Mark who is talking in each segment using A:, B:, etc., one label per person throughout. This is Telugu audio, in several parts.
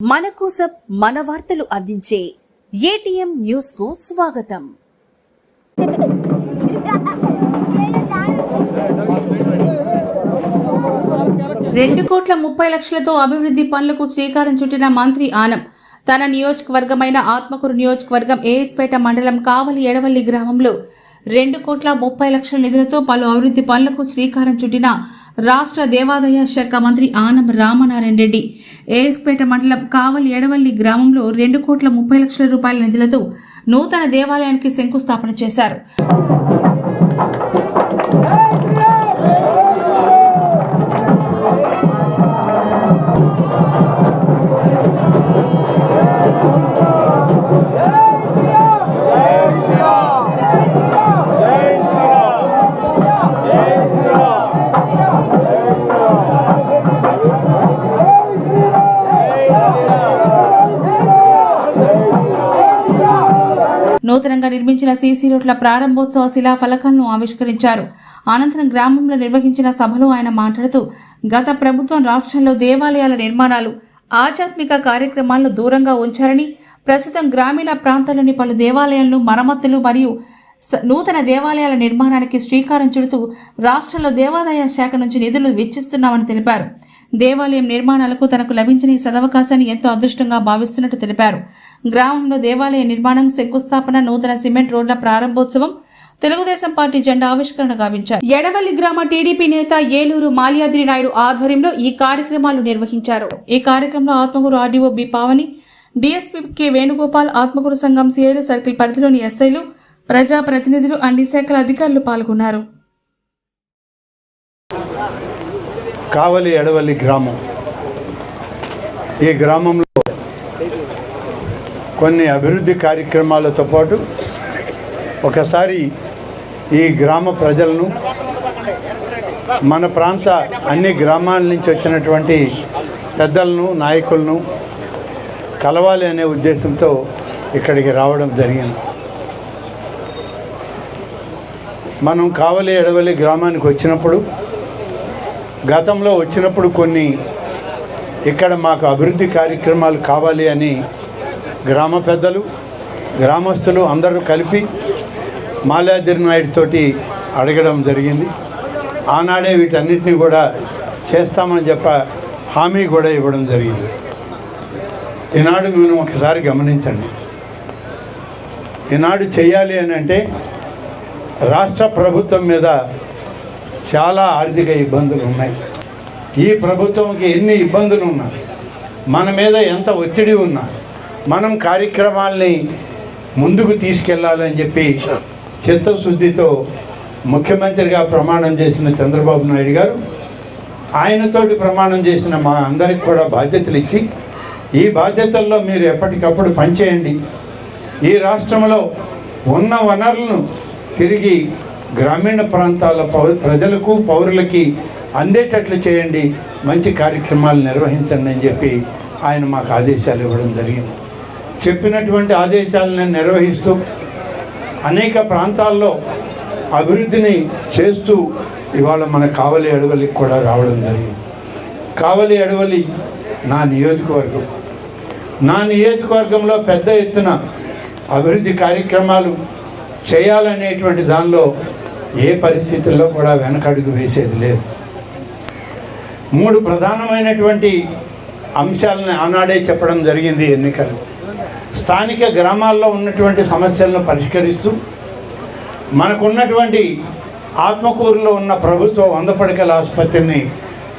A: మన కోసం మన వార్తలు అందించే ఏటీఎం న్యూస్కు స్వాగతం.
B: రెండు కోట్ల ముప్పై లక్షలతో అభివృద్ధి పనులకు శ్రీకారం చుట్టిన మంత్రి ఆనం తన నియోజకవర్గమైన ఆత్మకూరు నియోజకవర్గం ఏఎస్పేట మండలం కావలి ఎడవల్లి గ్రామంలో రెండు కోట్ల ముప్పై లక్షల నిధులతో పలు అభివృద్ధి పనులకు శ్రీకారం చుట్టిన రాష్ట్ర దేవాదాయ శాఖ మంత్రి ఆనం రామనారాయణ రెడ్డి. ఏఎస్పేట మండలం కావలి ఎడవల్లి గ్రామంలో రెండు కోట్ల ముప్పై లక్షల రూపాయల నిధులతో నూతన దేవాలయానికి శంకుస్థాపన చేశారు. నూతనంగా నిర్మించిన సీసీ రోడ్ల ప్రారంభోత్సవ శిలా ఫలకాలను ఆవిష్కరించారు. అనంతరం గ్రామంలో నిర్వహించిన సభలో ఆయన మాట్లాడుతూ గత ప్రభుత్వం రాష్ట్రంలో దేవాలయాల నిర్మాణాలు ఆధ్యాత్మిక కార్యక్రమాలను దూరంగా ఉంచారని ప్రస్తుతం గ్రామీణ ప్రాంతాల్లోని పలు దేవాలయాలను మరమ్మతులు మరియు స- నూతన దేవాలయాల నిర్మాణానికి శ్రీకారం చుడుతూ రాష్ట్రంలో దేవాదాయ శాఖ నుంచి నిధులు వెచ్చిస్తున్నామని తెలిపారు. దేవాలయం నిర్మాణాలకు తనకు లభించిన ఈ సదవకాశాన్ని ఎంతో అదృష్టంగా భావిస్తున్నట్టు తెలిపారు. గ్రామంలో దేవాలయ నిర్మాణం శంకుస్థాపన నూతన సిమెంట్ రోడ్ల ప్రారంభోత్సవం తెలుగుదేశం పార్టీ జెండా ఆవిష్కరణ గావించారు. ఎడవల్లి గ్రామ టీడీపీ నేత ఏలూరు మాల్యాద్రి నాయుడు ఆధ్వర్యంలో ఈ కార్యక్రమాలు నిర్వహించారు. ఈ కార్యక్రమంలో Atmakur RDO B Pavani DSP K Venugopal Atmakur సంఘం సిఐలు సర్కిల్ పరిధిలోని ఎస్ఐలు ప్రజా ప్రతినిధులు అన్ని శాఖల అధికారులు పాల్గొన్నారు.
C: కావలి ఎడవల్లి గ్రామం. ఈ గ్రామంలో కొన్ని అభివృద్ధి కార్యక్రమాలతో పాటు ఒకసారి ఈ గ్రామ ప్రజలను మన ప్రాంత అన్ని గ్రామాల నుంచి వచ్చినటువంటి పెద్దలను నాయకులను కలవాలి అనే ఉద్దేశంతో ఇక్కడికి రావడం జరిగింది. మనం కావలి ఎడవలి గ్రామానికి వచ్చినప్పుడు గతంలో వచ్చినప్పుడు కొన్ని ఇక్కడ మాకు అభివృద్ధి కార్యక్రమాలు కావాలి అని గ్రామ పెద్దలు గ్రామస్తులు అందరూ కలిపి మాల్యాద్రి నాయుడుతోటి అడగడం జరిగింది. ఆనాడే వీటన్నిటిని కూడా చేస్తామని చెప్ప హామీ కూడా ఇవ్వడం జరిగింది. ఈనాడు మనం ఒకసారి గమనించండి. ఈనాడు చేయాలి అని అంటే రాష్ట్ర ప్రభుత్వం మీద చాలా ఆర్థిక ఇబ్బందులు ఉన్నాయి. ఈ ప్రభుత్వంకి ఎన్ని ఇబ్బందులు ఉన్నా మన మీద ఎంత ఒత్తిడి ఉన్నా మనం కార్యక్రమాల్ని ముందుకు తీసుకెళ్ళాలని చెప్పి చిత్తశుద్ధితో ముఖ్యమంత్రిగా ప్రమాణం చేసిన చంద్రబాబు నాయుడు గారు ఆయనతోటి ప్రమాణం చేసిన మా అందరికి కూడా బాధ్యతలు ఇచ్చి ఈ బాధ్యతల్లో మీరు ఎప్పటికప్పుడు పనిచేయండి. ఈ రాష్ట్రంలో ఉన్న వనరులను తిరిగి గ్రామీణ ప్రాంతాల పౌ ప్రజలకు పౌరులకి అందేటట్లు చేయండి. మంచి కార్యక్రమాలు నిర్వహించండి అని చెప్పి ఆయన మాకు ఆదేశాలు ఇవ్వడం జరిగింది. చెప్పినటువంటి ఆదేశాలను నిర్వహిస్తూ అనేక ప్రాంతాల్లో అభివృద్ధిని చేస్తూ ఇవాళ మన కావలి అడవలికి కూడా రావడం జరిగింది. కావలి అడవలి నా నియోజకవర్గం. నా నియోజకవర్గంలో పెద్ద ఎత్తున అభివృద్ధి కార్యక్రమాలు చేయాలనేటువంటి దానిలో ఏ పరిస్థితుల్లో కూడా వెనకడుగు వేసేది లేదు. మూడు ప్రధానమైనటువంటి అంశాలను ఆనాడే చెప్పడం జరిగింది ఎన్నికలు. స్థానిక గ్రామాల్లో ఉన్నటువంటి సమస్యలను పరిష్కరిస్తూ మనకున్నటువంటి ఆత్మకూరులో ఉన్న ప్రభుత్వ వంద పడకల ఆసుపత్రిని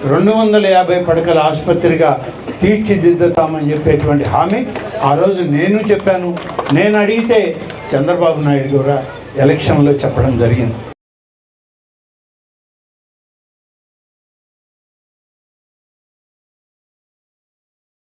C: రెండు వందల యాభై పడకల ఆసుపత్రిగా తీర్చిదిద్దుతామని చెప్పేటువంటి హామీ. ఆ రోజు నేను చెప్పాను. నేను అడిగితే చంద్రబాబు నాయుడు కూడా ఎలక్షన్లో చెప్పడం జరిగింది.